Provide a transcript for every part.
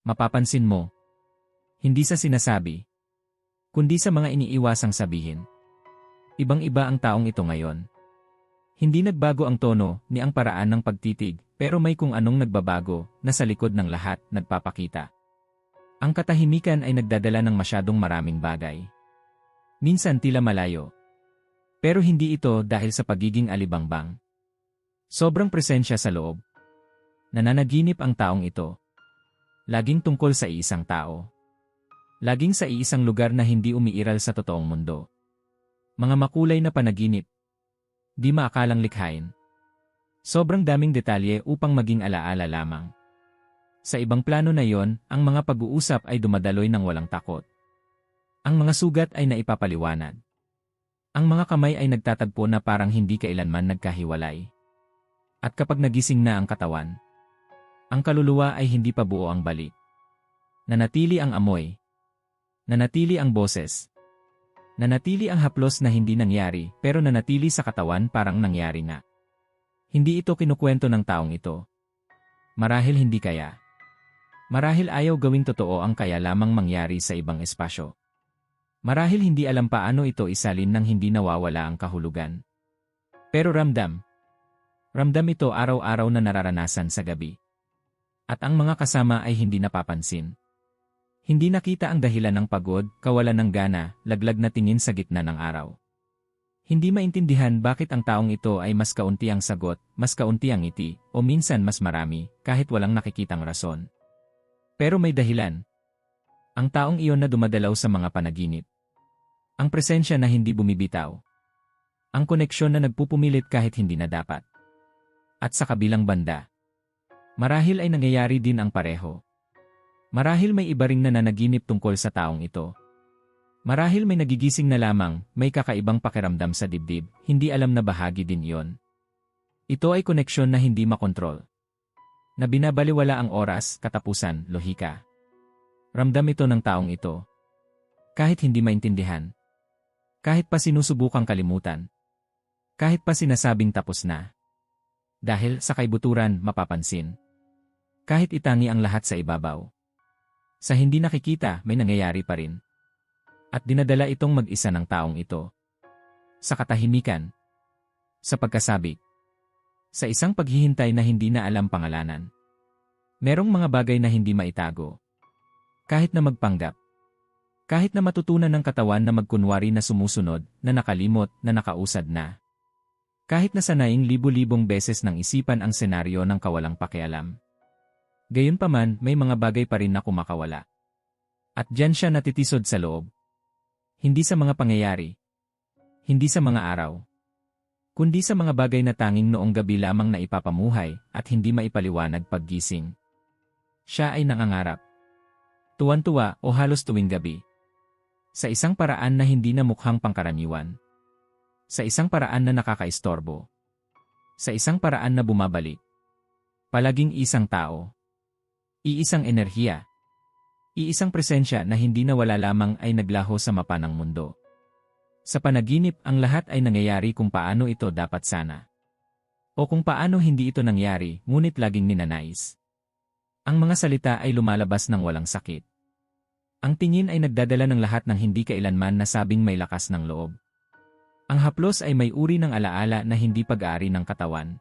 Mapapansin mo, hindi sa sinasabi, kundi sa mga iniiwasang sabihin. Ibang-iba ang taong ito ngayon. Hindi nagbago ang tono ni ang paraan ng pagtitig, pero may kung anong nagbabago na sa likod ng lahat nagpapakita. Ang katahimikan ay nagdadala ng masyadong maraming bagay. Minsan tila malayo. Pero hindi ito dahil sa pagiging alibangbang. Sobrang presensya sa loob. Nananaginip ang taong ito. Laging tungkol sa iisang tao. Laging sa iisang lugar na hindi umiiral sa totoong mundo. Mga makulay na panaginip. Di maakalang likhain. Sobrang daming detalye upang maging alaala lamang. Sa ibang plano na yon, ang mga pag-uusap ay dumadaloy ng walang takot. Ang mga sugat ay naipapaliwanag. Ang mga kamay ay nagtatagpo na parang hindi kailanman nagkahiwalay. At kapag nagising na ang katawan, ang kaluluwa ay hindi pa buo ang balik. Nanatili ang amoy. Nanatili ang boses. Nanatili ang haplos na hindi nangyari pero nanatili sa katawan parang nangyari nga. Hindi ito kinukwento ng taong ito. Marahil hindi kaya. Marahil ayaw gawing totoo ang kaya lamang mangyari sa ibang espasyo. Marahil hindi alam paano ito isalin nang hindi nawawala ang kahulugan. Pero ramdam. Ramdam ito araw-araw na nararanasan sa gabi. At ang mga kasama ay hindi napapansin. Hindi nakita ang dahilan ng pagod, kawalan ng gana, laglag na tingin sa gitna ng araw. Hindi maintindihan bakit ang taong ito ay mas kaunti ang sagot, mas kaunti ang ngiti, o minsan mas marami, kahit walang nakikitang rason. Pero may dahilan. Ang taong iyon na dumadalaw sa mga panaginip. Ang presensya na hindi bumibitaw. Ang koneksyon na nagpupumilit kahit hindi na dapat. At sa kabilang banda, marahil ay nangyayari din ang pareho. Marahil may iba ring nananaginip tungkol sa taong ito. Marahil may nagigising na lamang, may kakaibang pakiramdam sa dibdib, hindi alam na bahagi din iyon. Ito ay koneksyon na hindi makontrol. Na binabaliwala ang oras, katapusan, lohika. Ramdam ito ng taong ito. Kahit hindi maintindihan. Kahit pa sinusubukang kalimutan. Kahit pa sinasabing tapos na. Dahil sa kaibuturan, mapapansin. Kahit itangi ang lahat sa ibabaw. Sa hindi nakikita, may nangyayari pa rin. At dinadala itong mag-isa ng taong ito. Sa katahimikan. Sa pagkasabik. Sa isang paghihintay na hindi na alam pangalanan. Merong mga bagay na hindi maitago. Kahit na magpanggap. Kahit na matutunan ng katawan na magkunwari na sumusunod, na nakalimot, na nakausad na. Kahit na sanaing libu-libong beses ng isipan ang senaryo ng kawalang pakialam. Gayunpaman, may mga bagay pa rin na kumakawala. At diyan siya natitisod sa loob. Hindi sa mga pangyayari. Hindi sa mga araw. Kundi sa mga bagay na tanging noong gabi lamang na ipapamuhay at hindi maipaliwanag paggising. Siya ay nangangarap. Tuwan-tuwa o halos tuwing gabi. Sa isang paraan na hindi na mukhang pangkaraniwan. Sa isang paraan na nakakaistorbo. Sa isang paraan na bumabalik. Palaging isang tao. Iisang enerhiya. Iisang presensya na hindi nawala lamang ay naglaho sa mapa ng mundo. Sa panaginip, ang lahat ay nangyayari kung paano ito dapat sana. O kung paano hindi ito nangyari, ngunit laging ninanais. Ang mga salita ay lumalabas ng walang sakit. Ang tingin ay nagdadala ng lahat ng hindi kailanman nasabing may lakas ng loob. Ang haplos ay may uri ng alaala na hindi pag-aari ng katawan.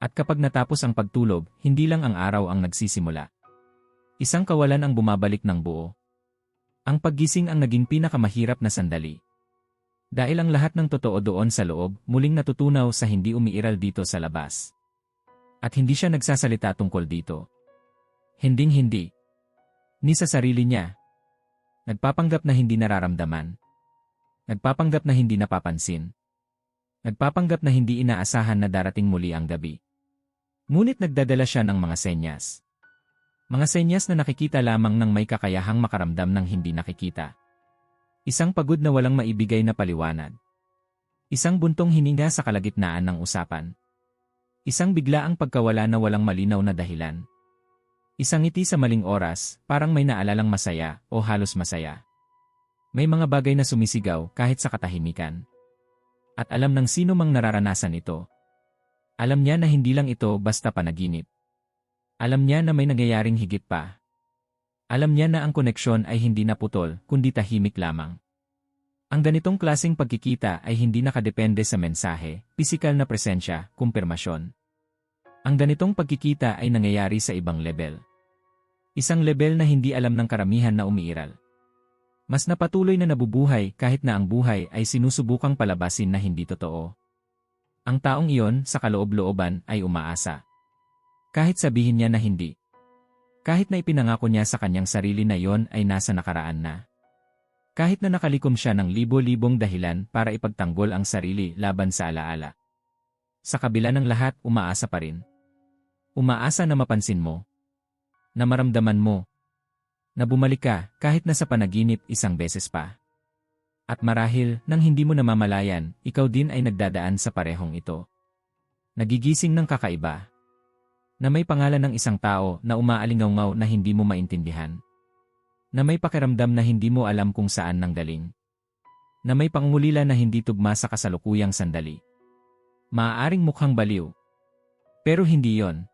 At kapag natapos ang pagtulog, hindi lang ang araw ang nagsisimula. Isang kawalan ang bumabalik ng buo. Ang paggising ang naging pinakamahirap na sandali. Dahil ang lahat ng totoo doon sa loob, muling natutunaw sa hindi umiiral dito sa labas. At hindi siya nagsasalita tungkol dito. Hinding-hindi. Ni sa sarili niya. Nagpapanggap na hindi nararamdaman. Nagpapanggap na hindi napapansin. Nagpapanggap na hindi inaasahan na darating muli ang gabi. Ngunit nagdadala siya ng mga senyas. Mga senyas na nakikita lamang ng may kakayahang makaramdam ng hindi nakikita. Isang pagod na walang maibigay na paliwanag. Isang buntong hininga sa kalagitnaan ng usapan. Isang biglaang pagkawala na walang malinaw na dahilan. Isang ngiti sa maling oras, parang may naalalang masaya o halos masaya. May mga bagay na sumisigaw kahit sa katahimikan. At alam ng sino mang nararanasan ito, alam niya na hindi lang ito basta panaginip. Alam niya na may nangyayaring higit pa. Alam niya na ang koneksyon ay hindi naputol, kundi tahimik lamang. Ang ganitong klasing pagkikita ay hindi nakadepende sa mensahe, pisikal na presensya, kumpirmasyon. Ang ganitong pagkikita ay nangyayari sa ibang level. Isang level na hindi alam ng karamihan na umiiral. Mas napatuloy na nabubuhay kahit na ang buhay ay sinusubukang palabasin na hindi totoo. Ang taong iyon sa kaloob-looban ay umaasa. Kahit sabihin niya na hindi. Kahit na ipinangako niya sa kanyang sarili na iyon ay nasa nakaraan na. Kahit na nakalikom siya ng libo-libong dahilan para ipagtanggol ang sarili laban sa alaala. Sa kabila ng lahat, umaasa pa rin. Umaasa na mapansin mo. Na maramdaman mo. Na bumalik ka kahit na sa panaginip isang beses pa. At marahil, nang hindi mo namamalayan, ikaw din ay nagdadaan sa parehong ito. Nagigising ng kakaiba. Na may pangalan ng isang tao na umaalingaw na hindi mo maintindihan na may pakiramdam na hindi mo alam kung saan nanggaling. Na may pangungulila na hindi tugma sa kasalukuyang sandali. Maaaring mukhang baliw. Pero hindi yon.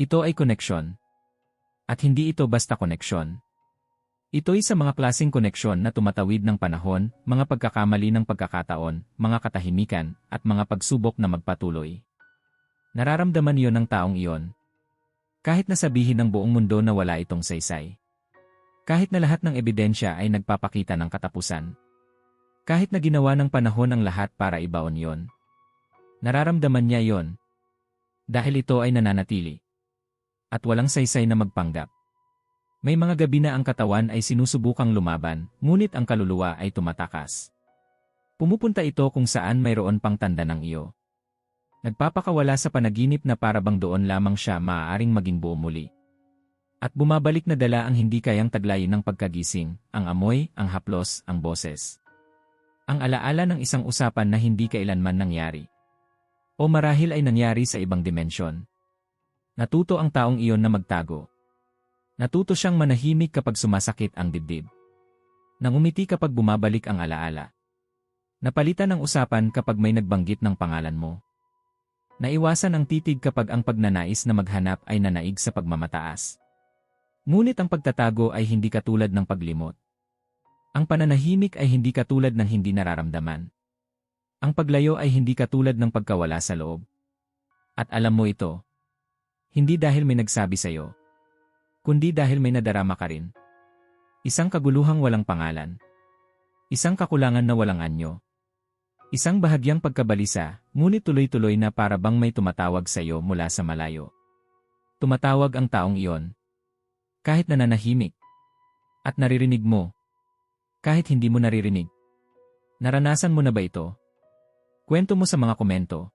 Ito ay koneksyon. At hindi ito basta koneksyon. Ito'y sa mga klasing koneksyon na tumatawid ng panahon, mga pagkakamali ng pagkakataon, mga katahimikan, at mga pagsubok na magpatuloy. Nararamdaman iyon ng taong iyon. Kahit nasabihin ng buong mundo na wala itong saysay. Kahit na lahat ng ebidensya ay nagpapakita ng katapusan. Kahit na ginawa ng panahon ang lahat para ibaon yon. Nararamdaman niya yon. Dahil ito ay nananatili. At walang saysay na magpanggap. May mga gabi na ang katawan ay sinusubukang lumaban, ngunit ang kaluluwa ay tumatakas. Pumupunta ito kung saan mayroon pang tanda ng iyo. Nagpapakawala sa panaginip na parabang doon lamang siya maaaring maging buo muli. At bumabalik na dala ang hindi kayang taglayin ng pagkagising, ang amoy, ang haplos, ang boses. Ang alaala ng isang usapan na hindi kailanman nangyari. O marahil ay nangyari sa ibang dimensyon. Natuto ang taong iyon na magtago. Natuto siyang manahimik kapag sumasakit ang dibdib. Nangumiti kapag bumabalik ang alaala. Napalitan ng usapan kapag may nagbanggit ng pangalan mo. Naiwasan ang titig kapag ang pagnanais na maghanap ay nanaig sa pagmamataas. Ngunit ang pagtatago ay hindi katulad ng paglimot. Ang pananahimik ay hindi katulad ng hindi nararamdaman. Ang paglayo ay hindi katulad ng pagkawala sa loob. At alam mo ito. Hindi dahil may nagsabi sa iyo. Kundi dahil may nadarama ka rin. Isang kaguluhang walang pangalan. Isang kakulangan na walang anyo. Isang bahagyang pagkabalisa, ngunit tuloy-tuloy na para bang may tumatawag sa iyo mula sa malayo. Tumatawag ang taong iyon, kahit nananahimik. At naririnig mo. Kahit hindi mo naririnig. Naranasan mo na ba ito? Kwento mo sa mga komento.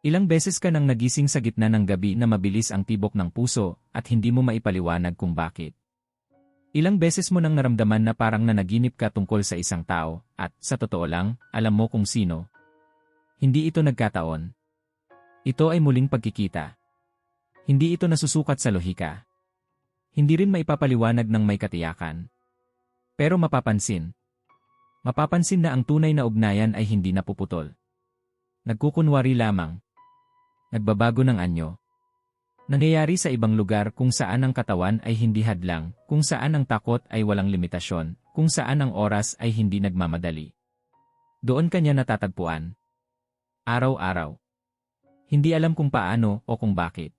Ilang beses ka nang nagising sa gitna ng gabi na mabilis ang tibok ng puso at hindi mo maipaliwanag kung bakit. Ilang beses mo nang naramdaman na parang nanaginip ka tungkol sa isang tao at, sa totoo lang, alam mo kung sino. Hindi ito nagkataon. Ito ay muling pagkikita. Hindi ito nasusukat sa lohika. Hindi rin maipapaliwanag ng may katiyakan. Pero mapapansin. Mapapansin na ang tunay na ugnayan ay hindi napuputol. Nagkukunwari lamang. Nagbabago ng anyo. Nangyayari sa ibang lugar kung saan ang katawan ay hindi hadlang, kung saan ang takot ay walang limitasyon, kung saan ang oras ay hindi nagmamadali. Doon kanya natatagpuan. Araw-araw. Hindi alam kung paano o kung bakit.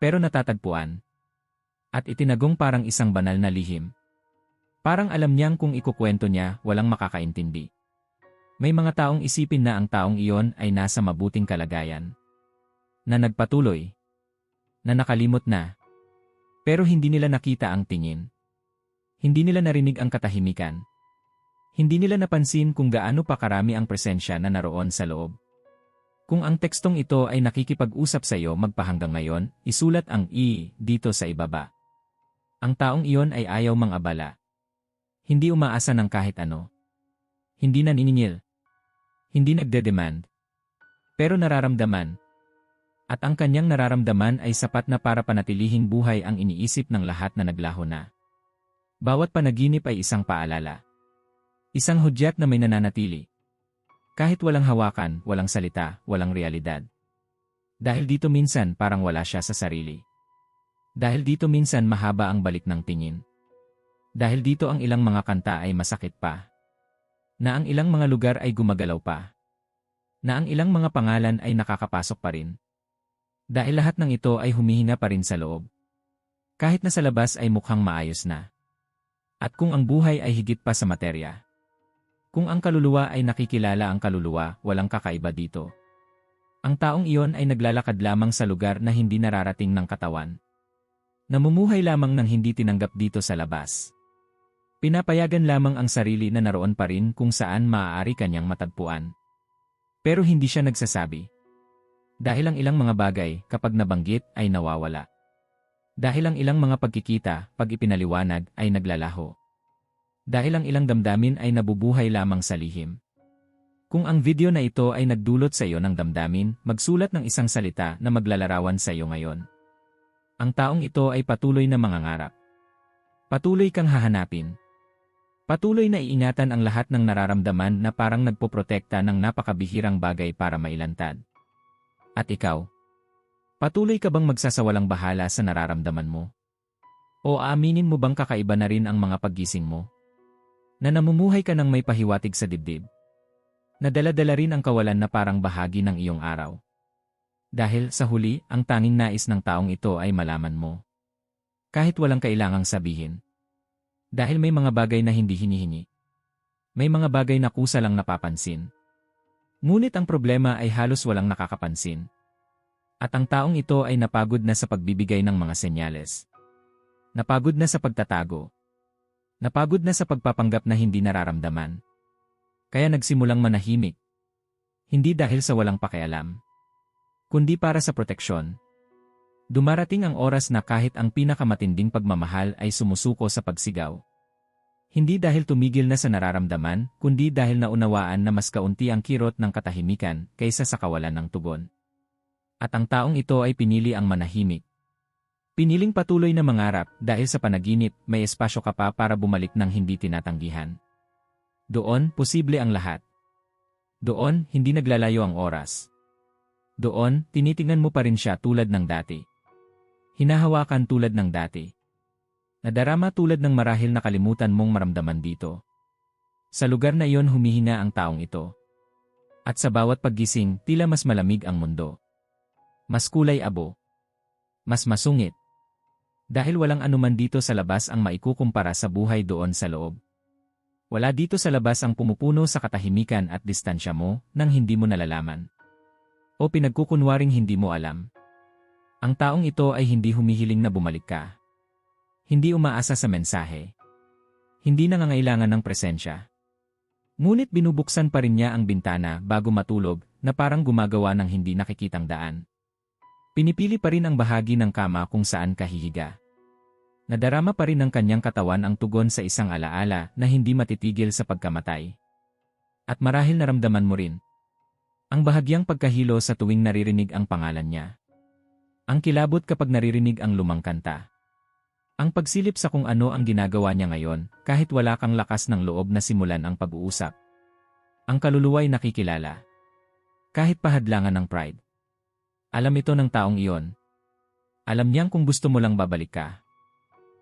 Pero natatagpuan at itinagong parang isang banal na lihim. Parang alam niyang kung ikukwento niya, walang makakaintindi. May mga taong isipin na ang taong iyon ay nasa mabuting kalagayan. Na nagpatuloy. Na nakalimot na. Pero hindi nila nakita ang tingin. Hindi nila narinig ang katahimikan. Hindi nila napansin kung gaano pa karami ang presensya na naroon sa loob. Kung ang tekstong ito ay nakikipag-usap sa iyo magpahanggang ngayon, isulat ang I dito sa ibaba. Ang taong iyon ay ayaw mang abala. Hindi umaasa ng kahit ano. Hindi naniningil. Hindi nagde-demand. Pero nararamdaman. At ang kanyang nararamdaman ay sapat na para panatilihing buhay ang iniisip ng lahat na naglaho na. Bawat panaginip ay isang paalala. Isang hudyat na may nananatili. Kahit walang hawakan, walang salita, walang realidad. Dahil dito minsan parang wala siya sa sarili. Dahil dito minsan mahaba ang balik ng tingin. Dahil dito ang ilang mga kanta ay masakit pa. Na ang ilang mga lugar ay gumagalaw pa. Na ang ilang mga pangalan ay nakakapasok pa rin. Dahil lahat ng ito ay humihina pa rin sa loob. Kahit na sa labas ay mukhang maayos na. At kung ang buhay ay higit pa sa materya. Kung ang kaluluwa ay nakikilala ang kaluluwa, walang kakaiba dito. Ang taong iyon ay naglalakad lamang sa lugar na hindi nararating ng katawan. Namumuhay lamang ng hindi tinanggap dito sa labas. Pinapayagan lamang ang sarili na naroon pa rin kung saan maaari kanyang matagpuan. Pero hindi siya nagsasabi. Dahil ang ilang mga bagay, kapag nabanggit, ay nawawala. Dahil ang ilang mga pagkikita, pag ipinaliwanag, ay naglalaho. Dahil ang ilang damdamin ay nabubuhay lamang sa lihim. Kung ang video na ito ay nagdulot sa iyo ng damdamin, magsulat ng isang salita na maglalarawan sa iyo ngayon. Ang taong ito ay patuloy na mangangarap. Patuloy kang hahanapin. Patuloy na iingatan ang lahat ng nararamdaman na parang nagpoprotekta ng napakabihirang bagay para mailantad. At ikaw? Patuloy ka bang magsasawalang bahala sa nararamdaman mo? O aaminin mo bang kakaiba na rin ang mga paggising mo? Na namumuhay ka ng may pahiwatig sa dibdib? Nadala-dala rin ang kawalan na parang bahagi ng iyong araw. Dahil sa huli, ang tanging nais ng taong ito ay malaman mo. Kahit walang kailangang sabihin. Dahil may mga bagay na hindi hinihingi. May mga bagay na kusa lang napapansin. Ngunit ang problema ay halos walang nakakapansin. At ang taong ito ay napagod na sa pagbibigay ng mga senyales. Napagod na sa pagtatago. Napagod na sa pagpapanggap na hindi nararamdaman. Kaya nagsimulang manahimik. Hindi dahil sa walang pakialam. Kundi para sa proteksyon. Dumarating ang oras na kahit ang pinakamatinding pagmamahal ay sumusuko sa pagsigaw. Hindi dahil tumigil na sa nararamdaman, kundi dahil naunawaan na mas kaunti ang kirot ng katahimikan kaysa sa kawalan ng tugon. At ang taong ito ay pinili ang manahimik. Piniling patuloy na mangarap dahil sa panaginip may espasyo ka pa para bumalik ng hindi tinatanggihan. Doon, posible ang lahat. Doon, hindi naglalayo ang oras. Doon, tinitingnan mo pa rin siya tulad ng dati. Hinahawakan tulad ng dati. Nadarama tulad ng marahil nakalimutan mong maramdaman dito. Sa lugar na iyon humihina ang taong ito. At sa bawat paggising, tila mas malamig ang mundo. Mas kulay abo. Mas masungit. Dahil walang anuman dito sa labas ang maikukumpara sa buhay doon sa loob. Wala dito sa labas ang pumupuno sa katahimikan at distansya mo nang hindi mo nalalaman. O pinagkukunwaring hindi mo alam. Ang taong ito ay hindi humihiling na bumalik ka. Hindi umaasa sa mensahe. Hindi nangangailangan ng presensya. Ngunit binubuksan pa rin niya ang bintana bago matulog na parang gumagawa ng hindi nakikitang daan. Pinipili pa rin ang bahagi ng kama kung saan kahihiga. Nadarama pa rin ng kanyang katawan ang tugon sa isang alaala na hindi matitigil sa pagkamatay. At marahil naramdaman mo rin. Ang bahagyang pagkahilo sa tuwing naririnig ang pangalan niya. Ang kilabot kapag naririnig ang lumang kanta. Ang pagsilip sa kung ano ang ginagawa niya ngayon, kahit wala kang lakas ng loob na simulan ang pag-uusap. Ang kaluluway nakikilala. Kahit pahadlangan ng pride. Alam ito ng taong iyon. Alam niyang kung gusto mo lang babalik ka.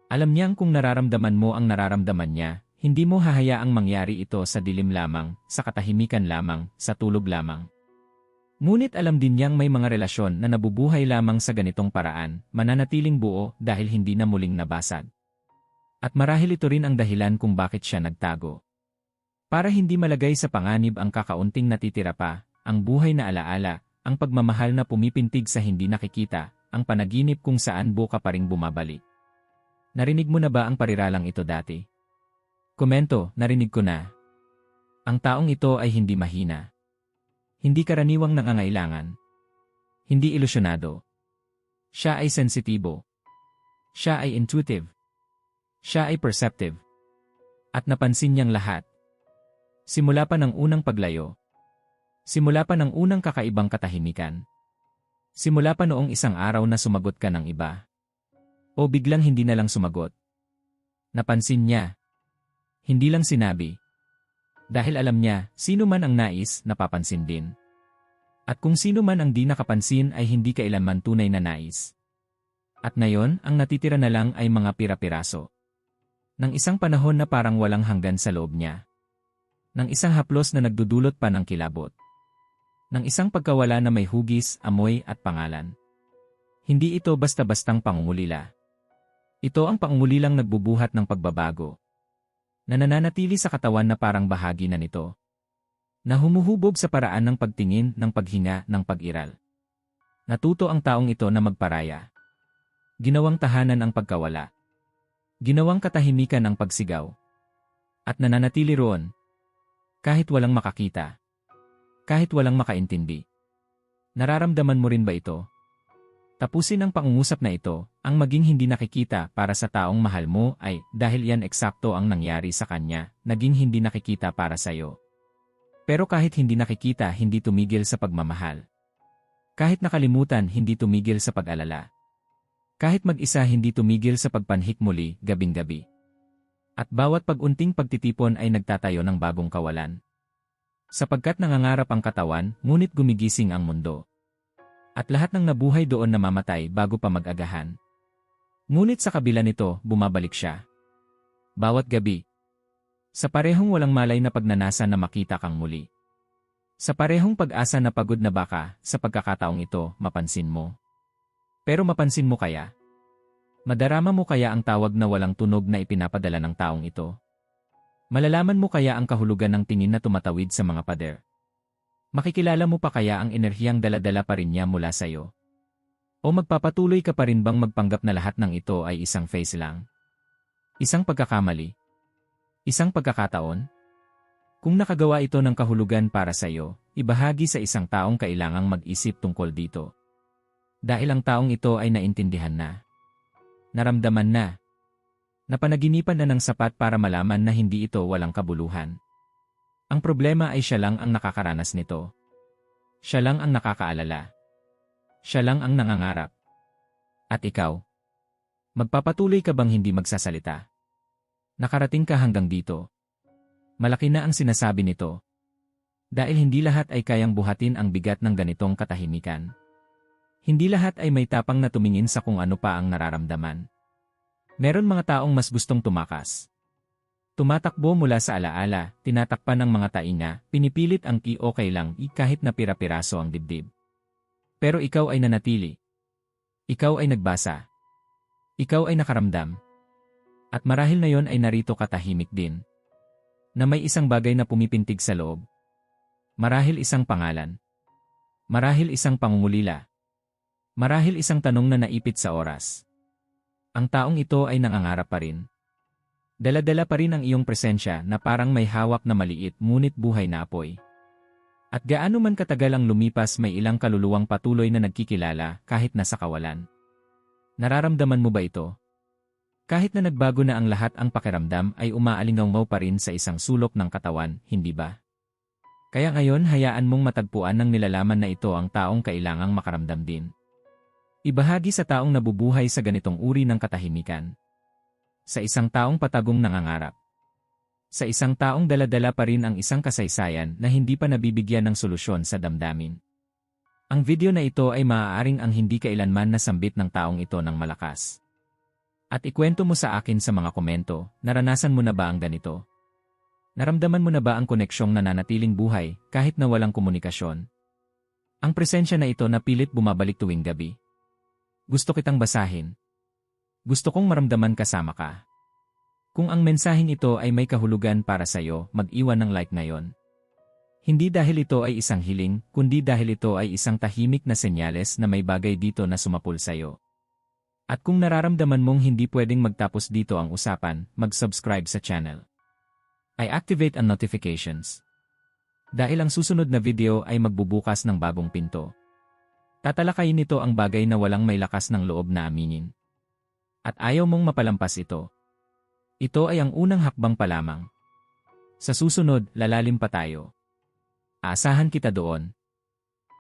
Alam niyang kung nararamdaman mo ang nararamdaman niya, hindi mo hahayaang mangyari ito sa dilim lamang, sa katahimikan lamang, sa tulog lamang. Ngunit alam din niyang may mga relasyon na nabubuhay lamang sa ganitong paraan, mananatiling buo dahil hindi na muling nabasag. At marahil ito rin ang dahilan kung bakit siya nagtago. Para hindi malagay sa panganib ang kakaunting natitira pa, ang buhay na alaala, ang pagmamahal na pumipintig sa hindi nakikita, ang panaginip kung saan buka pa ring bumabalik. Narinig mo na ba ang pariralang ito dati? Komento, narinig ko na. Ang taong ito ay hindi mahina. Hindi karaniwang nangangailangan. Hindi ilusyonado. Siya ay sensitibo. Siya ay intuitive. Siya ay perceptive. At napansin niyang lahat. Simula pa ng unang paglayo. Simula pa ng unang kakaibang katahimikan. Simula pa noong isang araw na sumagot ka ng iba. O biglang hindi na lang sumagot. Napansin niya. Hindi lang sinabi. Dahil alam niya, sino man ang nais, napapansin din. At kung sino man ang di nakapansin ay hindi kailanman tunay na nais. At ngayon, ang natitira na lang ay mga pira-piraso. Nang isang panahon na parang walang hanggan sa loob niya. Nang isang haplos na nagdudulot pa ng kilabot. Nang isang pagkawala na may hugis, amoy at pangalan. Hindi ito basta-bastang pangungulila. Ito ang pangungulilang nagbubuhat ng pagbabago. Na nananatili sa katawan na parang bahagi na nito. Na humuhubog sa paraan ng pagtingin, ng paghinga, ng pag-iral. Natuto ang taong ito na magparaya. Ginawang tahanan ang pagkawala. Ginawang katahimikan ang pagsigaw. At nananatili roon. Kahit walang makakita. Kahit walang makaintindi. Nararamdaman mo rin ba ito? Tapusin ang pangungusap na ito, ang maging hindi nakikita para sa taong mahal mo ay dahil yan eksakto ang nangyari sa kanya, naging hindi nakikita para sa iyo. Pero kahit hindi nakikita, hindi tumigil sa pagmamahal. Kahit nakalimutan, hindi tumigil sa pag-alala. Kahit mag-isa, hindi tumigil sa pagpanhik muli, gabing-gabi. At bawat pag-unting pagtitipon ay nagtatayo ng bagong kawalan. Sapagkat nangangarap ang katawan, ngunit gumigising ang mundo. At lahat ng nabuhay doon namamatay bago pa mag-agahan. Ngunit sa kabila nito, bumabalik siya. Bawat gabi. Sa parehong walang malay na pagnanasa na makita kang muli. Sa parehong pag-asa na pagod na baka, sa pagkakataong ito, mapansin mo. Pero mapansin mo kaya? Madarama mo kaya ang tawag na walang tunog na ipinapadala ng taong ito? Malalaman mo kaya ang kahulugan ng tingin na tumatawid sa mga pader? Makikilala mo pa kaya ang enerhiyang daladala pa rin niya mula sa iyo? O magpapatuloy ka pa rin bang magpanggap na lahat ng ito ay isang face lang? Isang pagkakamali? Isang pagkakataon? Kung nakagawa ito ng kahulugan para sa iyo, ibahagi sa isang taong kailangang mag-isip tungkol dito. Dahil ang taong ito ay naintindihan na. Naramdaman na. Napanaginipan na ng sapat para malaman na hindi ito walang kabuluhan. Ang problema ay siya lang ang nakakaranas nito. Siya lang ang nakakaalala. Siya lang ang nangangarap. At ikaw? Magpapatuloy ka bang hindi magsasalita? Nakarating ka hanggang dito. Malaki na ang sinasabi nito. Dahil hindi lahat ay kayang buhatin ang bigat ng ganitong katahimikan. Hindi lahat ay may tapang na tumingin sa kung ano pa ang nararamdaman. Meron mga taong mas gustong tumakas. Tumatakbo mula sa alaala, tinatakpan ng mga tainga, pinipilit ang i-okay lang i kahit na pira-piraso ang dibdib. Pero ikaw ay nanatili. Ikaw ay nagbasa. Ikaw ay nakaramdam. At marahil na yon ay narito katahimik din. Na may isang bagay na pumipintig sa loob. Marahil isang pangalan. Marahil isang pangungulila. Marahil isang tanong na naipit sa oras. Ang taong ito ay nangangarap pa rin. Daladala pa rin ang iyong presensya na parang may hawak na maliit ngunit buhay na apoy. At gaano man katagal ang lumipas may ilang kaluluwang patuloy na nagkikilala kahit nasa kawalan. Nararamdaman mo ba ito? Kahit na nagbago na ang lahat ang pakiramdam ay umaalingaw pa rin sa isang sulok ng katawan, hindi ba? Kaya ngayon hayaan mong matagpuan ng nilalaman na ito ang taong kailangang makaramdam din. Ibahagi sa taong nabubuhay sa ganitong uri ng katahimikan. Sa isang taong patagong nangangarap. Sa isang taong daladala pa rin ang isang kasaysayan na hindi pa nabibigyan ng solusyon sa damdamin. Ang video na ito ay maaaring ang hindi kailanman nasambit ng taong ito ng malakas. At ikwento mo sa akin sa mga komento, naranasan mo na ba ang ganito? Naramdaman mo na ba ang koneksyong nananatiling buhay kahit na walang komunikasyon? Ang presensya na ito na pilit bumabalik tuwing gabi. Gusto kitang basahin, gusto kong maramdaman kasama ka. Kung ang mensaheng ito ay may kahulugan para sa iyo, mag-iwan ng like ngayon. Hindi dahil ito ay isang hiling, kundi dahil ito ay isang tahimik na senyales na may bagay dito na sumapul sa iyo. At kung nararamdaman mong hindi pwedeng magtapos dito ang usapan, mag-subscribe sa channel. I activate ang notifications. Dahil ang susunod na video ay magbubukas ng bagong pinto. Tatalakayin nito ang bagay na walang may lakas ng loob na aminin. At ayaw mong mapalampas ito. Ito ay ang unang hakbang pa lamang. Sa susunod, lalalim pa tayo. Aasahan kita doon.